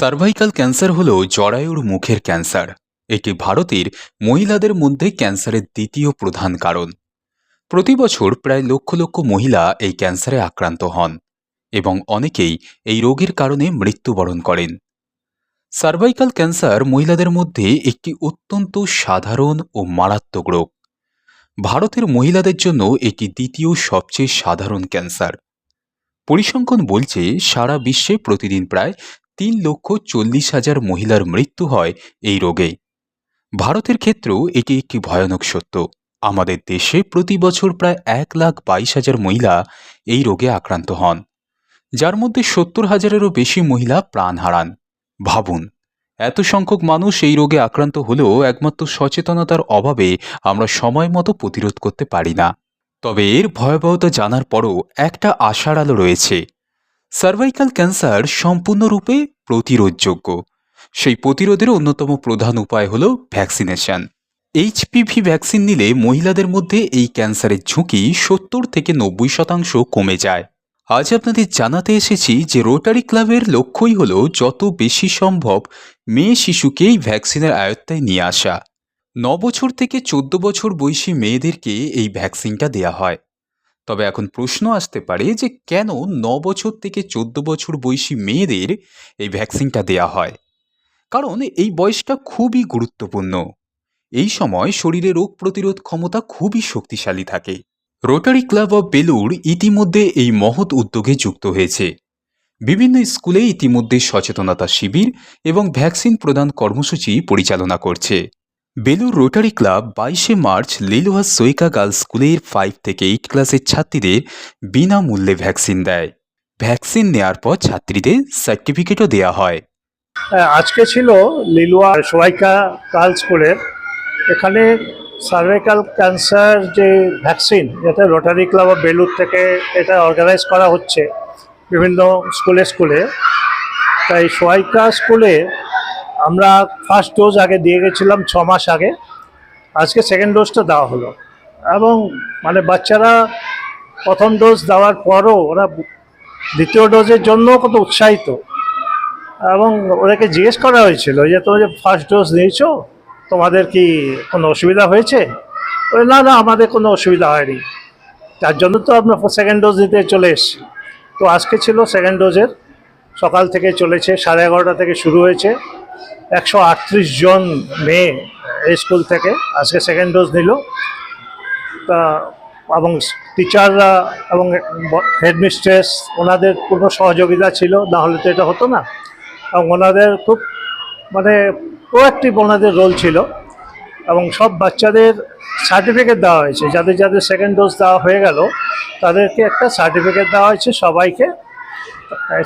Cervical cancer হল জরায়ুর মুখের ক্যান্সার এটি ভারতের মহিলাদের মধ্যে ক্যান্সারের দ্বিতীয় প্রধান কারণ। প্রতি বছর প্রায় লক্ষ লক্ষ মহিলা এই ক্যান্সারে আক্রান্ত হন এবং অনেকেই এই রোগের কারণে মৃত্যুবরণ করেন। সার্ভাইকাল ক্যান্সার মহিলাদের মধ্যে একটি অত্যন্ত সাধারণ ও মারাত্মক রোগ। ভারতের মহিলাদের জন্য এটি দ্বিতীয় সবচেয়ে সাধারণ ক্যান্সার পরিসংখ্যান বলছে সারা বিশ্বে প্রতিদিন প্রায় তিন লক্ষ চল্লিশ হাজার মহিলার মৃত্যু হয় এই রোগে ভারতের ক্ষেত্রেও এটি একটি ভয়ানক সত্য। আমাদের দেশে প্রতি বছর প্রায় এক লাখ বাইশ হাজার মহিলা এই রোগে আক্রান্ত হন। যার মধ্যে সত্তর হাজারেরও বেশি মহিলা প্রাণ হারান। ভাবুন, এত সংখ্যক মানুষ এই রোগে আক্রান্ত হলেও একমাত্র সচেতনতার অভাবে আমরা সময় মতো প্রতিরোধ করতে পারি না। তবে এর ভয়াবহতা জানার পরও একটা আশার আলো রয়েছে। সার্ভাইকাল ক্যান্সার সম্পূর্ণরূপে প্রতিরোধযোগ্য। সেই প্রতিরোধের অন্যতম প্রধান উপায় হল ভ্যাকসিনেশন এইচপিভি ভ্যাকসিন নিলে মহিলাদের মধ্যে এই ক্যান্সারের ঝুঁকি সত্তর থেকে নব্বই শতাংশ কমে যায়। আজ আপনাদের জানাতে এসেছি যে রোটারি ক্লাবের লক্ষ্যই হল যত বেশি সম্ভব মেয়ে শিশুকে এই ভ্যাকসিনের আয়ত্তায় নিয়ে আসা। ন বছর থেকে চোদ্দ বছর বয়সী মেয়েদেরকে এই ভ্যাকসিনটা দেয়া হয়। তবে এখন প্রশ্ন আসতে পারে যে কেন ন বছর থেকে চোদ্দ বছর বয়সী মেয়েদের এই ভ্যাকসিনটা দেয়া হয়? কারণ এই বয়সটা খুবই গুরুত্বপূর্ণ। এই সময় শরীরে রোগ প্রতিরোধ ক্ষমতা খুবই শক্তিশালী থাকে। রোটারি ক্লাব অব বেলুর ইতিমধ্যে এই মহৎ উদ্যোগে যুক্ত হয়েছে। বিভিন্ন স্কুলে ইতিমধ্যে সচেতনতা শিবির এবং ভ্যাকসিন প্রদান কর্মসূচি পরিচালনা করছে। বেলুর রোটারি ক্লাব বাইশে মার্চ লিলুয়া সৈকা গার্লস স্কুলের ফাইভ থেকে এইট ক্লাসের ছাত্রীদের বিনামূল্যে ভ্যাকসিন দেয়। ভ্যাকসিন নেওয়ার পর ছাত্রীদের সার্টিফিকেটও দেওয়া হয়। হ্যাঁ, আজকে ছিল লিলুয়া সবাইকা গার্লস স্কুলের। এখানে সার্ভাইকাল ক্যান্সার যে ভ্যাকসিন যেটা রোটারি ক্লাব অফ বেলুর থেকে এটা অর্গানাইজ করা হচ্ছে বিভিন্ন স্কুলে স্কুলে। তাই সোয়াইকা স্কুলে আমরা ফার্স্ট ডোজ আগে দিয়ে গেছিলাম ছ মাস আগে। আজকে সেকেন্ড ডোজটা দেওয়া হলো। এবং মানে বাচ্চারা প্রথম ডোজ দেওয়ার পরও ওরা দ্বিতীয় ডোজের জন্য কত উৎসাহিত। এবং ওদেরকে জিজ্ঞেস করা হয়েছিল যে তোমরা যে ফার্স্ট ডোজ নিয়েছো তোমাদের কি কোনো অসুবিধা হয়েছে? বলে, না না আমাদের কোনো অসুবিধা হয়নি। তার জন্য তো আমরা সেকেন্ড ডোজ দিতে চলে এসেছি। তো আজকে ছিল সেকেন্ড ডোজের সকাল থেকে চলেছে সাড়ে এগারোটা থেকে শুরু হয়েছে। একশো আটত্রিশ জন মেয়ে এই স্কুল থেকে আজকে সেকেন্ড ডোজ নিল। তা এবং টিচাররা এবং হেডমিস্ট্রেস ওনাদের পূর্ণ সহযোগিতা ছিল, না হলে তো এটা হতো না। এবং ওনাদের খুব মানে প্রোয়াক্টিভ ওনাদের রোল ছিল। এবং সব বাচ্চাদের সার্টিফিকেট দেওয়া হয়েছে। যাদের যাদের সেকেন্ড ডোজ দেওয়া হয়ে গেল, তাদেরকে একটা সার্টিফিকেট দেওয়া হয়েছে সবাইকে।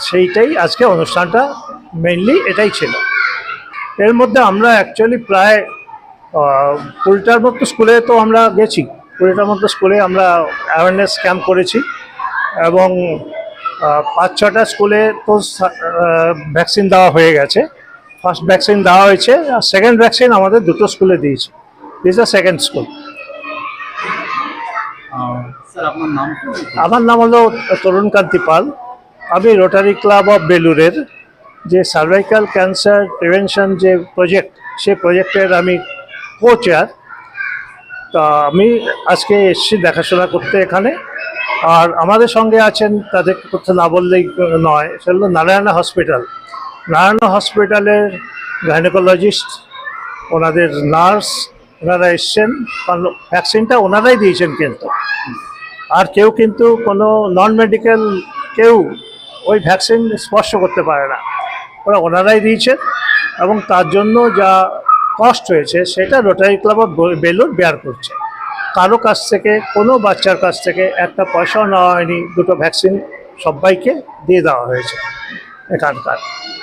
সেইটাই আজকে অনুষ্ঠানটা মেইনলি এটাই ছিল। এর মধ্যে আমরা অ্যাকচুয়ালি প্রায় কুড়িটার মতো স্কুলে তো আমরা গেছি। কুড়িটার মতো স্কুলে আমরা অ্যাওয়ারনেস ক্যাম্প করেছি এবং পাঁচ ছটা স্কুলে তো ভ্যাকসিন দেওয়া হয়ে গেছে। ফার্স্ট ভ্যাকসিন দেওয়া হয়েছে আর সেকেন্ড ভ্যাকসিন আমাদের দুটো স্কুলে দিয়েছে। This the second school sir আপনার নাম আমার নাম হলো তরুণ কান্তি পাল। আমি রোটারি ক্লাব অফ বেলুরের যে সার্ভাইকাল ক্যান্সার প্রিভেনশন যে প্রজেক্ট সেই প্রজেক্টের আমি কো চেয়ার তা আমি আজকে এসেছি দেখাশোনা করতে এখানে। আর আমাদের সঙ্গে আছেন, তাদের কথা না বললেই নয় সেটা হলো নারায়ণা হসপিটাল নারায়ণা হসপিটালের গাইনোকোলজিস্ট ওনাদের নার্স ওনারা এসছেন। কারণ ভ্যাকসিনটা ওনারাই দিয়েছেন কিন্তু। আর কেউ কিন্তু কোনো নন মেডিকেল কেউ ওই ভ্যাকসিন স্পর্শ করতে পারে না। ওরা ওনারাই দিয়েছেন এবং তার জন্য যা কষ্ট হয়েছে সেটা Rotary Club of Belur bear করছে। কারও কাছ থেকে, কোনো বাচ্চার কাছ থেকে একটা পয়সাও নেওয়া হয়নি, দুটো ভ্যাকসিন সবাইকে দিয়ে দেওয়া হয়েছে এখানকার।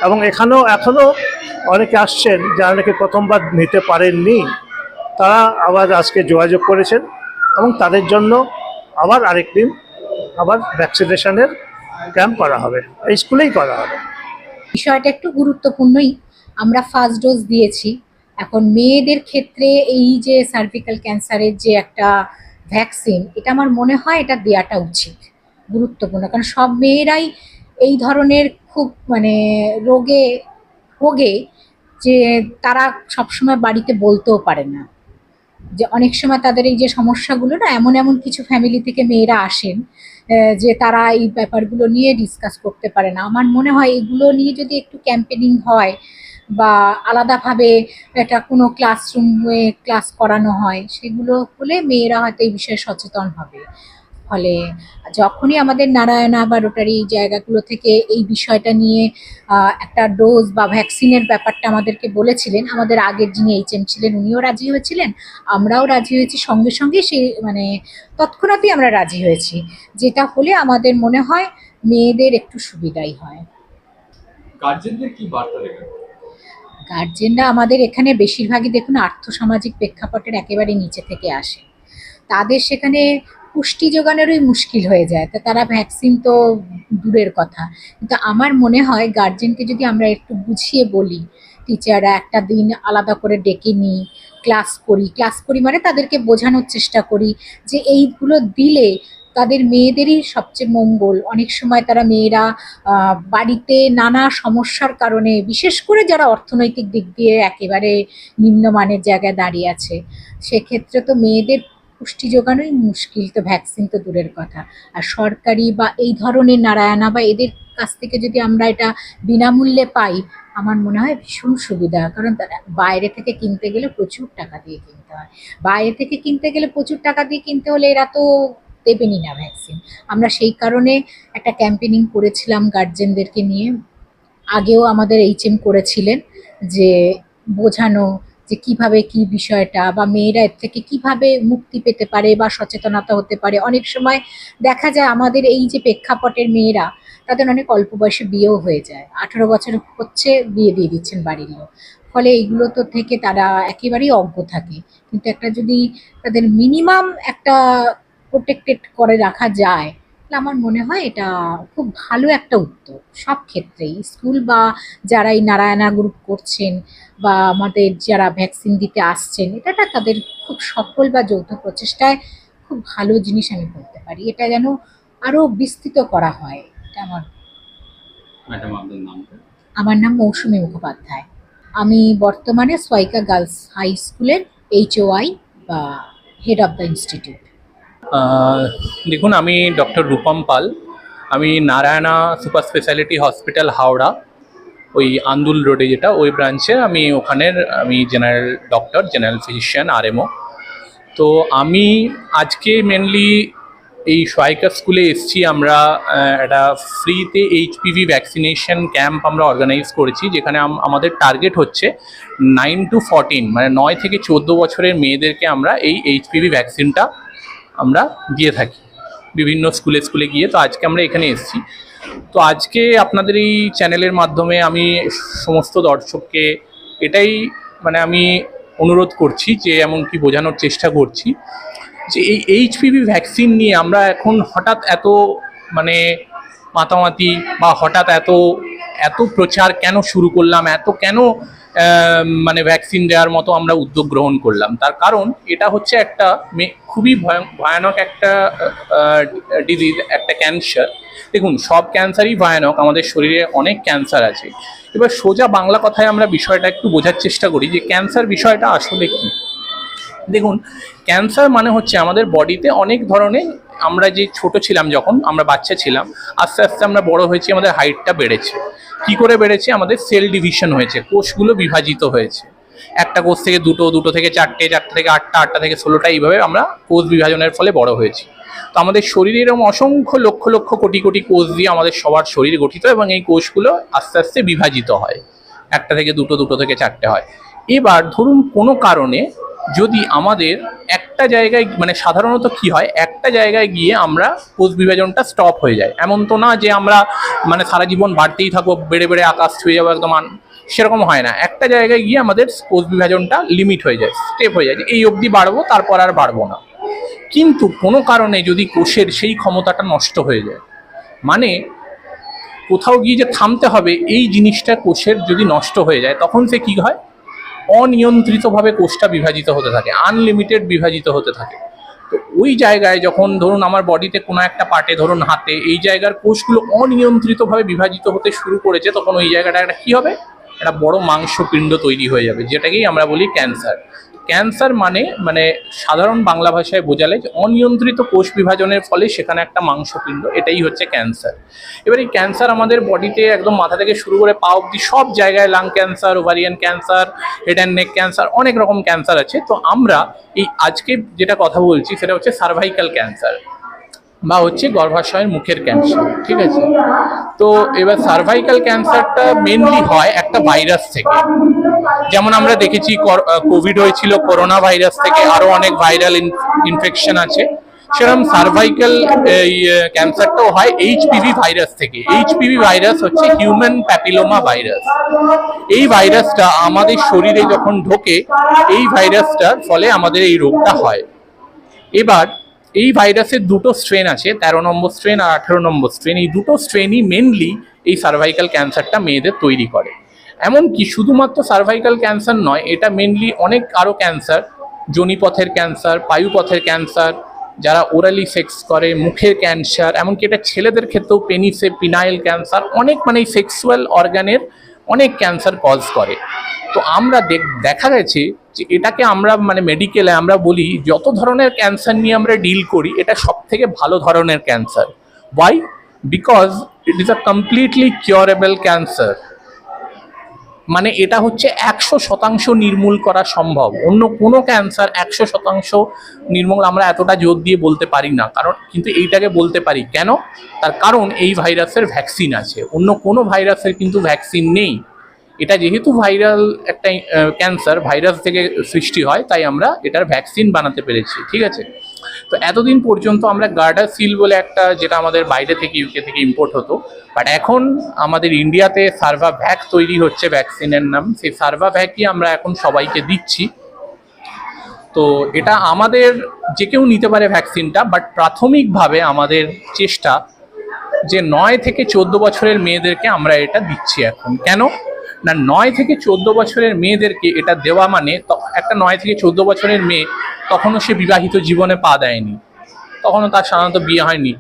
এবং এখানেও এখনও অনেকে আসছেন, যারা নাকি প্রথমবার নিতে পারেননি, তারা আবার আজকে যোগাযোগ করেছেন এবং তাদের জন্য আবার আরেকদিন আবার ভ্যাকসিনেশনের ক্যাম্প করা হবে। স্কুলেই করা হবে। বিষয়টা একটু গুরুত্বপূর্ণই। আমরা ফার্স্ট ডোজ দিয়েছি। এখন মেয়েদের ক্ষেত্রে এই যে সার্ভিক্যাল ক্যান্সারের যে একটা ভ্যাকসিন এটা আমার মনে হয় এটা দেওয়াটা উচিত, গুরুত্বপূর্ণ। কারণ সব মেয়েরাই এই ধরনের খুব মানে রোগে ভোগে যে তারা সবসময় বাড়িতে বলতেও পারে না। যে অনেক সময় তাদের এই যে সমস্যাগুলো না, এমন এমন কিছু ফ্যামিলি থেকে মেয়েরা আসেন যে তারা এই ব্যাপারগুলো নিয়ে ডিসকাস করতে পারে না। আমার মনে হয় এগুলো নিয়ে যদি একটু ক্যাম্পেনিং হয় বা আলাদাভাবে একটা কোনো ক্লাসরুমে ক্লাস করানো হয়, সেগুলো হলে মেয়েরা হয়তো এই বিষয়ে সচেতন হবে। ফলে। যখনই আমাদের নারায়ণা বা রোটারি এই জায়গাগুলো থেকে এই বিষয়টা নিয়ে একটা ডোজ বা ভ্যাকসিনের ব্যাপারটা আমাদেরকে বলেছিলেন আমাদের আগের যিনি এইচএম ছিলেন উনিও রাজি হয়েছিলেন আমরাও রাজি হয়েছি। সঙ্গে সঙ্গে সেই মানে তৎক্ষণাৎই আমরা রাজি হয়েছি। যেটা হলে আমাদের মনে হয় মেয়েদের একটু সুবিধাই হয়। গার্জেনদের কি বার্তা দেবেন গার্জেনরা আমাদের এখানে বেশিরভাগই দেখুন আর্থসামাজিক প্রেক্ষাপটের একেবারে নিচে থেকে আসে। তাদের সেখানে পুষ্টি যোগানোরই মুশকিল হয়ে যায়। তা তারা ভ্যাকসিন তো দূরের কথা। কিন্তু আমার মনে হয় গার্জেনকে যদি আমরা একটু বুঝিয়ে বলি টিচাররা একটা দিন আলাদা করে ডেকে নিই ক্লাস করি। ক্লাস করি মানে তাদেরকে বোঝানোর চেষ্টা করি যে এইগুলো দিলে তাদের মেয়েদেরই সবচেয়ে মঙ্গল। অনেক সময় তারা মেয়েরা বাড়িতে নানা সমস্যার কারণে, বিশেষ করে যারা অর্থনৈতিক দিক দিয়ে একেবারে নিম্নমানের জায়গায় দাঁড়িয়ে আছে, সেক্ষেত্রে তো মেয়েদের পুষ্টি যোগানোই মুশকিল, তো ভ্যাকসিন তো দূরের কথা। আর সরকারি বা এই ধরনের নারায়ণা বা এদের কাছ থেকে যদি আমরা এটা বিনামূল্যে পাই, আমার মনে হয় ভীষণ সুবিধা। কারণ তারা বাইরে থেকে কিনতে গেলে প্রচুর টাকা দিয়ে কিনতে হয়। বাইরে থেকে কিনতে গেলে প্রচুর টাকা দিয়ে কিনতে হলে এরা তো দেবেনি না ভ্যাকসিন আমরা সেই কারণে একটা ক্যাম্পেনিং করেছিলাম গার্জেনদেরকে নিয়ে। আগেও আমাদের এইচএম করেছিলেন যে বোঝানো যে কীভাবে কি বিষয়টা বা মেয়েরা এর থেকে কীভাবে মুক্তি পেতে পারে বা সচেতনতা হতে পারে। অনেক সময় দেখা যায় আমাদের এই যে প্রেক্ষাপটের মেয়েরা, তাদের অনেক অল্প বয়সে বিয়েও হয়ে যায়। আঠারো বছর হচ্ছে বিয়ে দিয়ে দিচ্ছেন বাড়ির লোক। ফলে এইগুলো তো থেকে তারা একেবারেই অজ্ঞ থাকে। কিন্তু একটা যদি তাদের মিনিমাম একটা প্রোটেক্টেড করে রাখা যায় তাহলে আমার মনে হয় এটা খুব ভালো একটা উদ্যোগ সব ক্ষেত্রেই স্কুল বা যারা এই নারায়ণা গ্রুপ করছেন বা আমাদের যারা ভ্যাকসিন দিতে আসছেন এটা তাদের খুব সফল বা যৌথ প্রচেষ্টায় খুব ভালো জিনিস আমি বলতে পারি। এটা যেন আরও বিস্তৃত করা হয় এটা আমার আমার নাম মৌসুমী মুখোপাধ্যায়। আমি বর্তমানে সোয়াইকা গার্লস হাই স্কুলের এইচওআই বা হেড অফ দ্য ইনস্টিটিউট দেখুন, আমি ডক্টর রূপম পাল। আমি Narayana super speciality hospital Howrah, ওই আন্দুল রোডে যেটা, ওই ব্রাঞ্চে আমি ওখানের, আমি general doctor, general physician, RMO. তো আমি আজকে মেনলি এই সহায়িকা স্কুলে এসেছি, আমরা একটা ফ্রিতে এইচপিভি ভ্যাকসিনেশন ক্যাম্প আমরা অর্গানাইজ করেছি, যেখানে আম- আমাদের টার্গেট হচ্ছে নাইন টু ফরটিন মানে নয় থেকে চোদ্দ বছরের মেয়েদেরকে আমরা এই এইচপিভি ভ্যাকসিনটা আমরা দিয়ে থাকি। বিভিন্ন স্কুলে স্কুলে গিয়ে তো আজকে আমরা এখানে এসেছি। তো আজকে আপনাদের এই চ্যানেলের মাধ্যমে আমি সমস্ত দর্শককে এটাই মানে আমি অনুরোধ করছি যে এমনকি বোঝানোর চেষ্টা করছি যে এই এইচপিভি ভ্যাকসিন নিয়ে আমরা এখন হঠাৎ এত মানে মাতামাতি বা হঠাৎ এত এত প্রচার কেন শুরু করলাম, এত কেন মানে ভ্যাকসিন দেওয়ার মতো আমরা উদ্যোগ গ্রহণ করলাম। তার কারণ এটা হচ্ছে একটা খুবই ভয়- ভয়ানক একটা ডিজিজ একটা ক্যান্সার দেখুন, সব ক্যান্সারই ভয়ানক, আমাদের শরীরে অনেক ক্যান্সার আছে। এবার সোজা বাংলা কথায় আমরা বিষয়টা একটু বোঝার চেষ্টা করি যে ক্যান্সার বিষয়টা আসলে কি? দেখুন ক্যান্সার মানে হচ্ছে আমাদের বডিতে অনেক ধরনের আমরা যে ছোট ছিলাম যখন, আমরা বাচ্চা ছিলাম, আস্তে আস্তে আমরা বড় হয়েছি, আমাদের হাইটটা বেড়েছে। কি করে বেড়েছে? আমাদের সেল ডিভিশন হয়েছে, কোষগুলো বিভাজিত হয়েছে। একটা কোষ থেকে দুটো দুটো থেকে চারটে চারটে থেকে আটটা আটটা থেকে ষোলোটা এইভাবে আমরা কোষ বিভাজনের ফলে বড় হয়েছি। তো আমাদের শরীরে এরকম অসংখ্য লক্ষ লক্ষ কোটি কোটি কোষ দিয়ে আমাদের সবার শরীর গঠিত এবং এই কোষগুলো আস্তে আস্তে বিভাজিত হয়। একটা থেকে দুটো দুটো থেকে চারটে হয়। এবার ধরুন কোনো কারণে যদি আমাদের একটা জায়গায় মানে সাধারণত কি হয়, একটা জায়গায় গিয়ে আমরা কোষ বিভাজনটা স্টপ হয়ে যায়। এমন তো না যে আমরা মানে সারা জীবন বাড়তেই থাকব, বেড়ে বেড়ে আকাশ ছুঁয়ে যাব একদম সেরকম হয় না। একটা জায়গায় গিয়ে আমাদের কোষ বিভাজনটা লিমিট হয়ে যায় স্টেপ হয়ে যায় এই অবধি বাড়বো, তারপর আর বাড়বো না। কিন্তু কোনো কারণে যদি কোষের সেই ক্ষমতাটা নষ্ট হয়ে যায় মানে কোথাও গিয়ে যে থামতে হবে, এই জিনিসটা কোষের যদি নষ্ট হয়ে যায়, তখন সে কি হয়? অনিয়ন্ত্রিতভাবে কোষটা বিভাজিত হতে থাকে আনলিমিটেড বিভাজিত হতে থাকে। তো ওই জায়গায় যখন ধরুন আমার বডিতে কোনো একটা পার্টে ধরুন হাতে, এই জায়গার কোষগুলো অনিয়ন্ত্রিতভাবে বিভাজিত হতে শুরু করেছে, তখন ওই জায়গাটা একটা কী হবে? একটা বড় মাংসপিণ্ড তৈরি হয়ে যাবে, যেটাকেই আমরা বলি ক্যান্সার। ক্যান্সার মানে মানে সাধারণ বাংলা ভাষায় বোঝালে যে অনিয়ন্ত্রিত কোষ বিভাজনের ফলে সেখানে একটা মাংসপিণ্ড, এটাই হচ্ছে ক্যান্সার। এবার এই ক্যান্সার আমাদের বডিতে একদম মাথা থেকে শুরু করে পা অব্দি সব জায়গায় lung cancer ovarian cancer head and neck cancer অনেক রকম ক্যান্সার আছে। তো আমরা এই আজকে যেটা কথা বলছি সেটা হচ্ছে সার্ভাইকাল ক্যান্সার বা হচ্ছে গর্ভাশয়ের মুখের ক্যান্সার ঠিক আছে? তো এবার সার্ভাইকাল ক্যান্সারটা মেনলি হয় একটা ভাইরাস থেকে। যেমন আমরা দেখেছি কোভিড হয়েছিল করোনা ভাইরাস থেকে আরও অনেক ভাইরাল ইনফেকশন আছে। সেরকম সার্ভাইকাল এই ক্যান্সারটাও হয় এইচপিভি ভাইরাস থেকে। এইচপিভি ভাইরাস হচ্ছে হিউম্যান প্যাপিলোমা ভাইরাস এই ভাইরাসটা আমাদের শরীরে যখন ঢোকে, এই ভাইরাসটার ফলে আমাদের এই রোগটা হয়। এবার এই ভাইরাসের দুটো স্ট্রেন আছে, তেরো নম্বর স্ট্রেন আর আঠেরো নম্বর স্ট্রেন এই দুটো স্ট্রেনই মেনলি এই সার্ভাইকাল ক্যান্সারটা মেয়েদের তৈরি করে। এমনকি শুধুমাত্র সার্ভাইকাল ক্যান্সার নয়, এটা মেনলি অনেক আরও ক্যান্সার যোনিপথের ক্যান্সার পায়ুপথের ক্যান্সার যারা ওরালি সেক্স করে, মুখের ক্যান্সার এমনকি এটা ছেলেদের ক্ষেত্রেও পেনিসে পিনাইল ক্যান্সার অনেক মানে সেক্সুয়াল অর্গানের অনেক ক্যান্সার কজ করে। তো আমরা দেখ- গেছে যে এটাকে আমরা মানে মেডিকেলে আমরা বলি, যত ধরনের ক্যান্সার নিয়ে আমরা ডিল করি, এটা সব থেকে ভালো ধরনের cancer why because it is a completely curable cancer মানে এটা হচ্ছে একশো শতাংশ নির্মূল করা সম্ভব। অন্য কোনো ক্যান্সার একশো শতাংশ নির্মূল আমরা এতটা জোর দিয়ে বলতে পারি না, কারণ কিন্তু এইটাকে বলতে পারি। কেন? তার কারণ এই ভাইরাসের ভ্যাকসিন আছে। অন্য কোনো ভাইরাসের কিন্তু ভ্যাকসিন নেই। এটা যেহেতু ভাইরাল একটা ক্যান্সার ভাইরাস থেকে সৃষ্টি হয়, তাই আমরা এটার ভ্যাকসিন বানাতে পেরেছি। ঠিক আছে? তো এতদিন পর্যন্ত আমরা গার্ডাসিল বলে একটা যেটা আমাদের বাইরে থেকে ইউকে থেকে ইম্পোর্ট হতো। বাট এখন আমাদের ইন্ডিয়াতে সার্ভা ভ্যাক তৈরি হচ্ছে ভ্যাকসিনের নাম। সেই সার্ভা ভ্যাকই আমরা এখন সবাইকে দিচ্ছি। তো এটা আমাদের যে কেউ নিতে পারে ভ্যাকসিনটা বাট প্রাথমিকভাবে আমাদের চেষ্টা যে নয় থেকে চোদ্দ বছরের মেয়েদেরকে আমরা এটা দিচ্ছি এখন। কেন? না, নয় থেকে চোদ্দ বছরের মেয়েদেরকে এটা দেওয়া মানে একটা নয় থেকে চোদ্দ বছরের মেয়ে তখনও সে বিবাহিত জীবনে পা দেয়নি। তখনও তার সাধারণত বিয়ে হয়নি।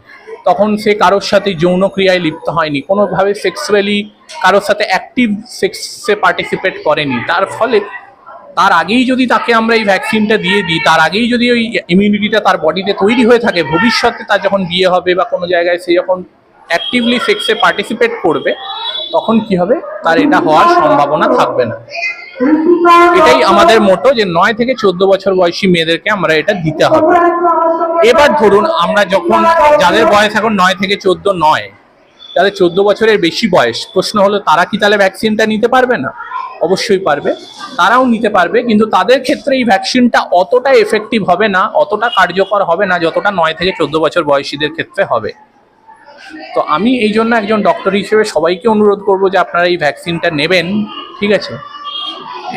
তখন সে কারোর সাথে যৌন ক্রিয়ায় লিপ্ত হয়নি। কোনোভাবে সেক্সুয়ালি কারোর সাথে অ্যাক্টিভ সেক্সে পার্টিসিপেট করেনি। তার ফলে তার আগেই যদি তাকে আমরা এই ভ্যাকসিনটা দিয়ে দিই, তার আগেই যদি ওই ইমিউনিটিটা তার বডিতে তৈরি হয়ে থাকে, ভবিষ্যতে তার যখন বিয়ে হবে বা কোনো জায়গায় সে যখন অ্যাক্টিভলি সেক্সে পার্টিসিপেট করবে, তখন কি হবে? তার এটা হওয়ার সম্ভাবনা থাকবে না। এটাই আমাদের মোটো যে নয় থেকে চোদ্দ বছর বয়সী মেয়েদেরকে আমরা এটা দিতে হবে। এবার ধরুন আমরা যখন, যাদের বয়স এখন নয় থেকে চোদ্দ নয়, যাদের চোদ্দ বছরের বেশি বয়স, প্রশ্ন হলো তারা কি তাহলে ভ্যাকসিনটা নিতে পারবে না? অবশ্যই পারবে। তারাও নিতে পারবে, কিন্তু তাদের ক্ষেত্রে এই ভ্যাকসিনটা অতটা এফেক্টিভ হবে না, অতটা কার্যকর হবে না, যতটা নয় থেকে চোদ্দ বছর বয়সীদের ক্ষেত্রে হবে। তো আমি এই জন্য একজন ডক্টর হিসেবে সবাইকে অনুরোধ করব যে আপনারা এই ভ্যাকসিনটা নেবেন, ঠিক আছে?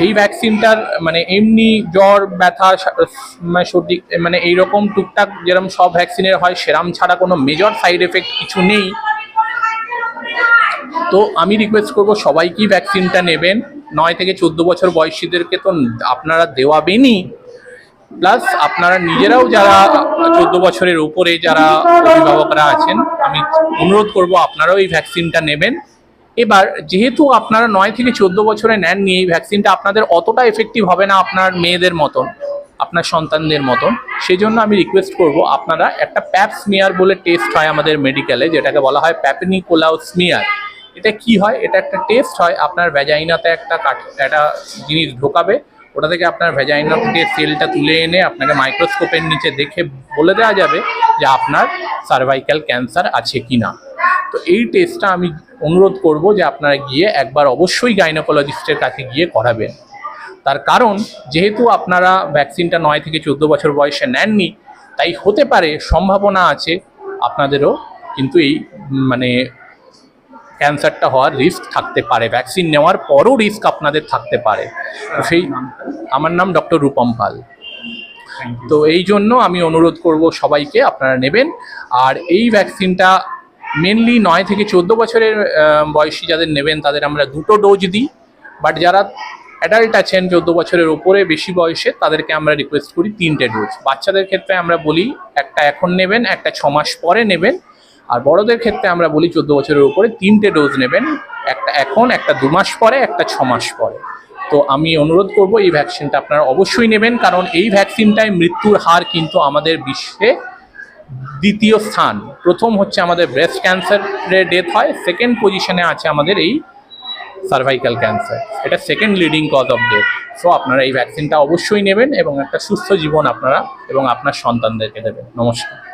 এই ভ্যাকসিনটার মানে এমনি জ্বর, ব্যথা মানে সর্দি মানে এইরকম টুকটাক যেরকম সব ভ্যাকসিনের হয়, সেরাম ছাড়া কোনো মেজর সাইড এফেক্ট কিছু নেই। তো আমি রিকোয়েস্ট করব সবাইকেই ভ্যাকসিনটা নেবেন। নয় থেকে চোদ্দ বছর বয়সীদেরকে তো আপনারা দেওয়াবেনই। প্লাস আপনারা নিজেরাও যারা চোদ্দ বছরের উপরে যারা অভিভাবকরা আছেন, আমি অনুরোধ করব আপনারাও এই ভ্যাকসিনটা নেবেন। এবার, যেহেতু আপনারা নয় থেকে চোদ্দ বছরে নেননি, এই ভ্যাকসিনটা আপনাদের অতটা এফেক্টিভ হবে না আপনার মেয়েদের মতন, আপনার সন্তানদের মতন। সেই জন্য আমি রিকোয়েস্ট করব আপনারা একটা প্যাপ স্মিয়ার বলে টেস্ট হয় আমাদের মেডিকেলে যেটাকে বলা হয় প্যাপনিকোলাও স্মিয়ার এটা কি হয়? এটা একটা টেস্ট হয়, আপনার ভ্যাজাইনাতে একটা কাঠ একটা জিনিস ঢোকাবে ওটা থেকে আপনার ভ্যাজাইনা থেকে সেলটা তুলে এনে আপনাকে মাইক্রোস্কোপের নিচে দেখে বলে দেওয়া যাবে যে আপনার সার্ভাইকাল ক্যান্সার আছে কি না তো এই টেস্টটা আমি অনুরোধ করব যে আপনারা গিয়ে একবার অবশ্যই গাইনোকোলজিস্টের কাছে গিয়ে করাবেন। তার কারণ, যেহেতু আপনারা ভ্যাকসিনটা নয় থেকে চোদ্দ বছর বয়সে নেননি, তাই হতে পারে, সম্ভাবনা আছে, আপনাদেরও কিন্তু এই মানে ক্যান্সারটা হওয়ার রিস্ক থাকতে পারে ভ্যাকসিন নেওয়ার পরও রিস্ক আপনাদের থাকতে পারে। তো সেই আমার নাম ডক্টর রূপম পাল। তো এই জন্য আমি অনুরোধ করব সবাইকে আপনারা নেবেন। আর এই ভ্যাকসিনটা মেনলি নয় থেকে চোদ্দ বছরের বয়সী যাদের নেবেন তাদের আমরা দুটো ডোজ দিই। বাট যারা অ্যাডাল্ট আছেন চোদ্দ বছরের ওপরে বেশি বয়সে তাদেরকে আমরা রিকোয়েস্ট করি তিনটে ডোজ বাচ্চাদের ক্ষেত্রে আমরা বলি একটা এখন নেবেন একটা ছ মাস পরে নেবেন। আর বড়দের ক্ষেত্রে আমরা বলি চোদ্দ বছরের উপরে তিনটে ডোজ নেবেন, একটা এখন, একটা দু মাস পরে, একটা ছ মাস পরে। তো আমি অনুরোধ করব, এই ভ্যাকসিনটা আপনারা অবশ্যই নেবেন, কারণ এই ভ্যাকসিনটায় মৃত্যুর হার কিন্তু আমাদের বিশ্বে দ্বিতীয় স্থান। প্রথম হচ্ছে আমাদের ব্রেস্ট ক্যান্সারে ডেথ হয় সেকেন্ড পজিশনে আছে আমাদের এই সার্ভাইকাল ক্যান্সার এটা second leading cause of death so আপনারা এই ভ্যাকসিনটা অবশ্যই নেবেন এবং একটা সুস্থ জীবন আপনারা এবং আপনার সন্তানদেরকে দেবেন। নমস্কার।